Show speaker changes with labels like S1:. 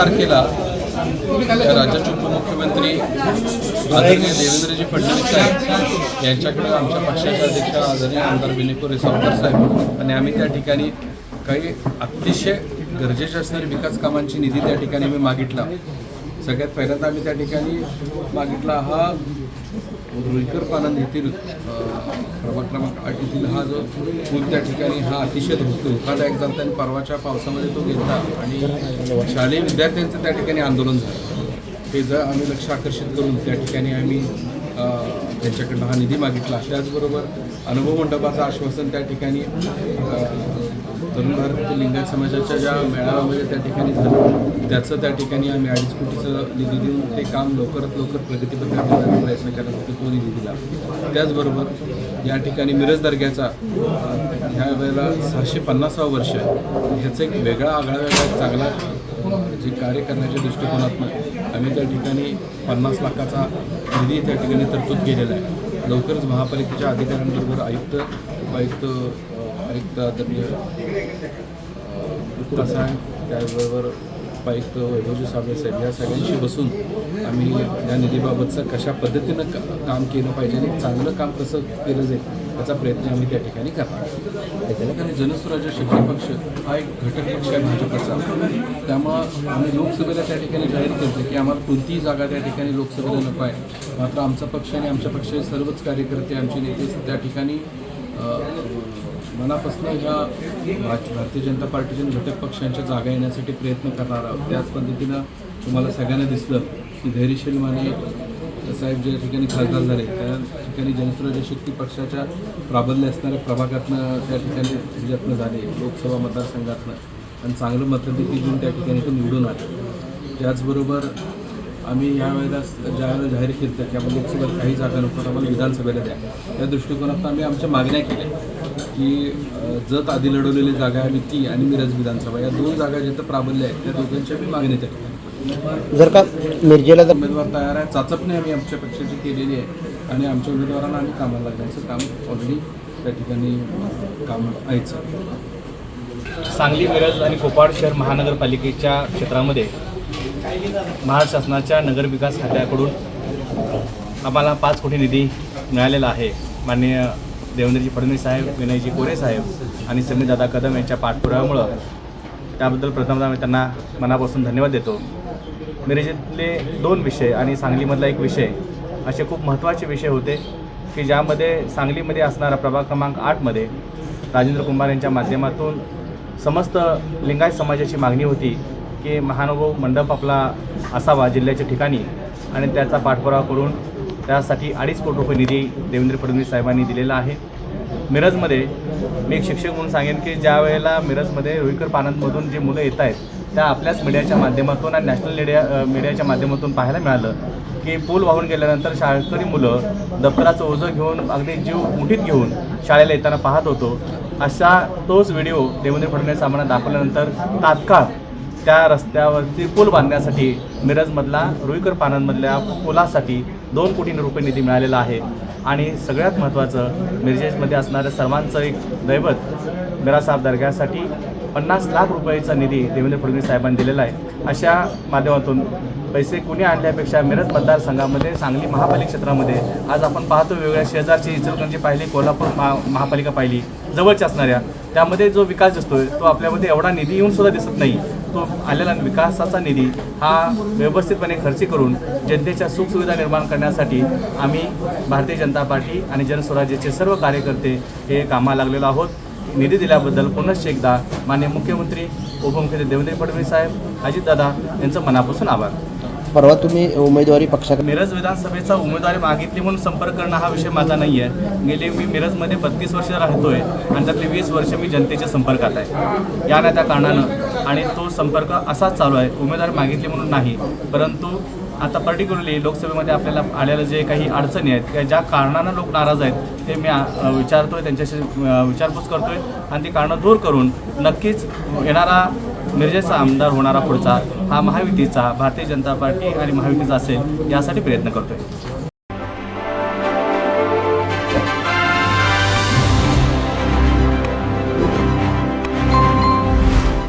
S1: तारखेला राज्याचे उपमुख्यमंत्री आदरणीय देवेंद्रजी फडणवीस साहेब यांच्याकडे आमच्या पक्षाचे अध्यक्ष आदरणीय आमदार विनयपूर रिसावकर साहेब आणि आम्ही त्या ठिकाणी काही अतिशय गरजेचे असणारे विकास कामांची निधी त्या ठिकाणी मी मागितला. सगळ्यात पहिल्यांदा आम्ही त्या ठिकाणी मागितला हा रुईकर पालन येथील क्रमांक आठ येथील हा जो पूल त्या ठिकाणी हा अतिशय धोक धोकादायक झाला आणि परवाच्या पावसामध्ये तो घेतला आणि शालेय विद्यार्थ्यांचं त्या ठिकाणी आंदोलन झालं. हे जर आम्ही लक्ष आकर्षित करून त्या ठिकाणी आम्ही त्यांच्याकडनं हा निधी मागितला. त्याचबरोबर अनुभव मंडपाचं आश्वासन त्या ठिकाणी तरुण भारत लिंगायत समाजाच्या ज्या मेळाव्यामध्ये त्या ठिकाणी झालं त्याचं त्या ठिकाणी आम्ही अडीच कोटीचं निधी देऊन ते काम लवकरात लवकर प्रगतीपत्र नेण्याचा प्रयत्न करण्यासाठी तो निधी दिला. त्याचबरोबर या ठिकाणी मिरज दर्ग्याचा ह्या वेळेला सहाशे पन्नासावं वर्ष ह्याचा ह्याचं एक वेगळा आगळा वेगळा एक चांगला जे कार्य करण्याच्या दृष्टिकोनातून आम्ही त्या ठिकाणी पन्नास लाखाचा निधी त्या ठिकाणी तरतूद केलेला आहे. लवकरच महापालिकेच्या अधिकाऱ्यांबरोबर आयुक्त उपायुक्त आयुक्त आदरणीय गुप्ता साहेब त्याचबरोबर उपायुक्त वैभवजी साबळे साहेब या सगळ्यांशी बसून आम्ही या निधीबाबतचं कशा पद्धतीनं काम केलं पाहिजे आणि चांगलं काम कसं केलं जाईल याचा प्रयत्न आम्ही त्या ठिकाणी करणार त्या ठिकाणी जनस्वराज्य शक्ती पक्ष हा एक घटक पक्ष आहे भाजपचा. त्यामुळं आम्ही लोकसभेला त्या ठिकाणी जाहीर करतो की आम्हाला कोणतीही जागा त्या ठिकाणी लोकसभेला नको आहे. मात्र आमचा पक्ष आणि आमच्या पक्षाचे सर्वच कार्यकर्ते आमचे नेते त्या ठिकाणी मनापासून ह्या भारतीय जनता पार्टीच्या घटक पक्षांच्या जागा येण्यासाठी प्रयत्न करणार आहोत. त्याच पद्धतीनं तुम्हाला सगळ्यांना दिसलं की धैर्यशील माने साहेब ज्या ठिकाणी खासदार झाले त्या ठिकाणी जनसुराज्य शक्ती पक्षाच्या प्राबल्य असणाऱ्या प्रभागातनं त्या ठिकाणी जिल्ह्यातनं झाले लोकसभा मतदारसंघातनं. आणि चांगलं मतदेखील घेऊन त्या ठिकाणी तो निवडून आले. त्याचबरोबर आम्ही ह्या वेळेला ज्या वेळेला जाहीर केलं की आपण लोकसभेत काही जागा नको आम्हाला विधानसभेला द्या. त्या दृष्टिकोनातून आम्ही आमच्या मागण्या केल्या की जत आधी लढवलेली जागा आहे आम्ही ती आणि मिरज विधानसभा या दोन जागा जिथं प्राबल्य आहेत त्या दोघांच्या मी मागण्या त्या
S2: जर का मिरजेला जर
S1: उमेदवार तयार आहे चाचपणी आम्ही आमच्या पक्षाची केलेली आहे. आणि आमच्या उमेदवारांना आम्ही कामाला लागण्याचं काम ऑलरेडी त्या ठिकाणी काम आहेच.
S3: सांगली मिरज आणि कोपाड शहर महानगरपालिकेच्या क्षेत्रामध्ये महाराष्ट्र शासनाच्या नगरविकास खात्याकडून आम्हाला पाच कोटी निधी मिळालेला आहे. माननीय देवेंद्रजी फडणवीस साहेब विनयजी कोरे साहेब आणि समीरदादा कदम यांच्या पाठपुराव्यामुळं त्याबद्दल प्रथमतः मी त्यांना मनापासून धन्यवाद देतो. मिरजेतले दोन विषय आणि सांगलीमधला एक विषय असे खूप महत्त्वाचे विषय होते की ज्यामध्ये सांगलीमध्ये असणारा प्रभाग क्रमांक आठमध्ये राजेंद्र कुमार यांच्या माध्यमातून समस्त लिंगायत समाजाची मागणी होती की महानुभव मंडप आपला असावा जिल्ह्याच्या ठिकाणी आणि त्याचा पाठपुरावा करून त्यासाठी अडीच कोटी रुपये निधी देवेंद्र फडणवीस साहेबांनी दिलेला आहे. मिरजमध्ये मी एक शिक्षक म्हणून सांगेन की ज्या वेळेला मिरजमध्ये रुईकर पानांमधून जे मुलं येत आहेत त्या आपल्याच मीडियाच्या माध्यमातून आणि नॅशनल मीडिया मीडियाच्या माध्यमातून पाहायला मिळालं की पूल वाहून गेल्यानंतर शाळकरी मुलं दप्तराचं ओझं घेऊन अगदी जीव मुठीत घेऊन शाळेला येताना पाहत होतो. असा तोच व्हिडिओ देवेंद्र फडणवीस आम्हाला दाखवल्यानंतर तात्काळ त्या रस्त्यावरती पूल बांधण्यासाठी मिरजमधला रुईकर पानांमधल्या पुलासाठी दोन कोटी रुपये निधी मिळालेला आहे. आणि सगळ्यात महत्त्वाचं मिरजेजमध्ये असणारं सर्वांचं एक दैवत मिरासाहेब दर्ग्यासाठी पन्नास लाख रुपयाचा निधी देवेंद्र फडणवीस साहेबांनी दिलेला आहे. अशा माध्यमातून पैसे कुणी आणल्यापेक्षा मिरज मतदारसंघामध्ये सांगली महापालिका क्षेत्रामध्ये आज आपण पाहतो वेगळ्या शेजारची इचलकरंजी पाहिली कोल्हापूर महा महापालिका पाहिली जवळच्या असणाऱ्या. त्यामध्ये जो विकास दिसतोय तो आपल्यामध्ये एवढा निधी येऊन सुद्धा दिसत नाही. तो आलेला विकासाचा निधी हा व्यवस्थितपणे खर्ची करून जनतेच्या सुखसुविधा निर्माण करण्यासाठी आम्ही भारतीय जनता पार्टी आणि जनस्वराज्याचे सर्व कार्यकर्ते हे कामाला लागलेलो आहोत. निधी दिल्याबद्दल पुनश्च एकदा माननीय मुख्यमंत्री उपमुख्यमंत्री देवेंद्र फडणवीस साहेब अजितदादा यांचं मनापासून आभार.
S2: परवा तुम्ही उमेदवारी पक्षाकडे
S3: मिरज विधानसभेचा उमेदवारी मागितली म्हणून संपर्क करणं हा विषय माझा नाही आहे गेले मी मिरजमध्ये बत्तीस वर्ष राहतोय आणि त्यातले वीस वर्ष मी जनतेच्या संपर्कात आहे. या ना त्या कारणानं. आणि तो संपर्क असाच चालू आहे. उमेदवारी मागितली म्हणून नाही. परंतु आता पर्टिक्युलरली लोकसभेमध्ये आपल्याला आलेल्या जे काही अडचणी आहेत किंवा ज्या कारणानं लोक नाराज आहेत ते मी विचारतोय त्यांच्याशी विचारपूस करतोय. आणि ती कारणं दूर करून नक्कीच येणारा मिरजेचा आमदार होणारा पुढचा हा महायुतीचा भारतीय जनता पार्टी आणि महायुतीचा असेल यासाठी प्रयत्न करतोय.